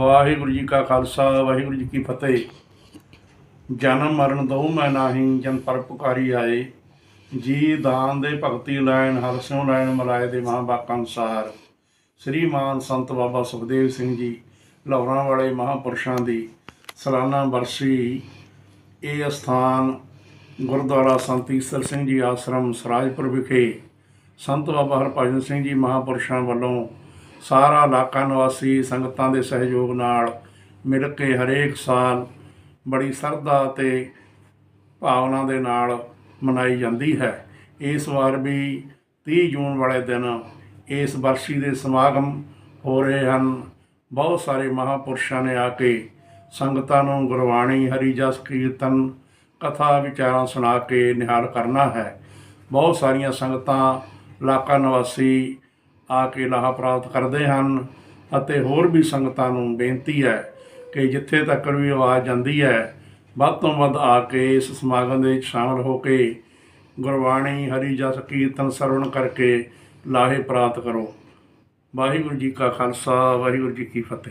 ਵਾਹਿਗੁਰੂ ਜੀ ਕਾ ਖਾਲਸਾ, ਵਾਹਿਗੁਰੂ ਜੀ ਕੀ ਫਤਿਹ। ਜਨਮ ਮਰਨ ਦੋ ਮੈਂ ਨਾਹੀ, ਜਨ ਪਰ ਪੁਕਾਰੀ ਆਏ। ਜੀ ਦਾਨ ਦੇ ਭਗਤੀ ਲੈਣ, ਹਰ ਸਿਉ ਲੈਣ ਮਲਾਏ ਦੇ ਮਹਾਂਬਾਕਾਂ ਅਨੁਸਾਰ ਸ੍ਰੀਮਾਨ ਸੰਤ ਬਾਬਾ ਸੁਖਦੇਵ ਸਿੰਘ ਜੀ, ਲਾਹੌਰਾਂ ਵਾਲੇ ਮਹਾਂਪੁਰਸ਼ਾਂ ਦੀ ਸਾਲਾਨਾ ਬਰਸੀ। ਇਹ ਅਸਥਾਨ ਗੁਰਦੁਆਰਾ ਸੰਤ ਈਸਰ ਸਿੰਘ ਜੀ ਆਸ਼ਰਮ, ਸਰਾਜਪੁਰ ਵਿਖੇ। ਸੰਤ ਬਾਬਾ ਹਰਭਜਨ ਸਿੰਘ ਜੀ ਮਹਾਂਪੁਰਸ਼ਾਂ ਵੱਲੋਂ ਸਾਰਾ ਇਲਾਕਾ ਨਿਵਾਸੀ ਸੰਗਤਾਂ ਦੇ ਸਹਿਯੋਗ ਨਾਲ ਮਿਲ ਕੇ ਹਰੇਕ ਸਾਲ ਬੜੀ ਸਰਧਾ ਤੇ ਭਾਵਨਾ ਦੇ ਨਾਲ ਮਨਾਈ ਜਾਂਦੀ ਹੈ। ਇਸ ਵਾਰ ਵੀ 30 ਜੂਨ ਵਾਲੇ ਦਿਨ ਇਸ ਬਰਸੀ ਦੇ ਸਮਾਗਮ ਹੋ ਰਹੇ ਹਨ। ਬਹੁਤ ਸਾਰੇ ਮਹਾਪੁਰਸ਼ਾਂ ਨੇ ਆ ਕੇ ਸੰਗਤਾਂ ਨੂੰ ਗੁਰਬਾਣੀ, ਹਰੀ ਜਸ, ਕੀਰਤਨ, ਕਥਾ, ਵਿਚਾਰਾਂ ਸੁਣਾ ਕੇ ਨਿਹਾਲ ਕਰਨਾ ਹੈ। ਬਹੁਤ ਸਾਰੀਆਂ ਸੰਗਤਾਂ, ਇਲਾਕਾ ਨਿਵਾਸੀ ਆ ਕੇ ਲਾਹਾ ਪ੍ਰਾਪਤ ਕਰਦੇ ਹਨ ਅਤੇ ਹੋਰ ਵੀ ਸੰਗਤਾਂ ਨੂੰ ਬੇਨਤੀ ਹੈ ਕਿ ਜਿੱਥੇ ਤੱਕ ਵੀ ਆਵਾਜ਼ ਜਾਂਦੀ ਹੈ, ਵੱਧ ਤੋਂ ਵੱਧ ਆ ਕੇ ਇਸ ਸਮਾਗਮ ਦੇ ਵਿੱਚ ਸ਼ਾਮਲ ਹੋ ਕੇ ਗੁਰਬਾਣੀ, ਹਰੀ ਜਸ, ਕੀਰਤਨ, ਸਰਵਣ ਕਰਕੇ ਲਾਹੇ ਪ੍ਰਾਪਤ ਕਰੋ। ਵਾਹਿਗੁਰੂ ਜੀ ਕਾ ਖਾਲਸਾ, ਵਾਹਿਗੁਰੂ ਜੀ ਕੀ ਫਤਿਹ।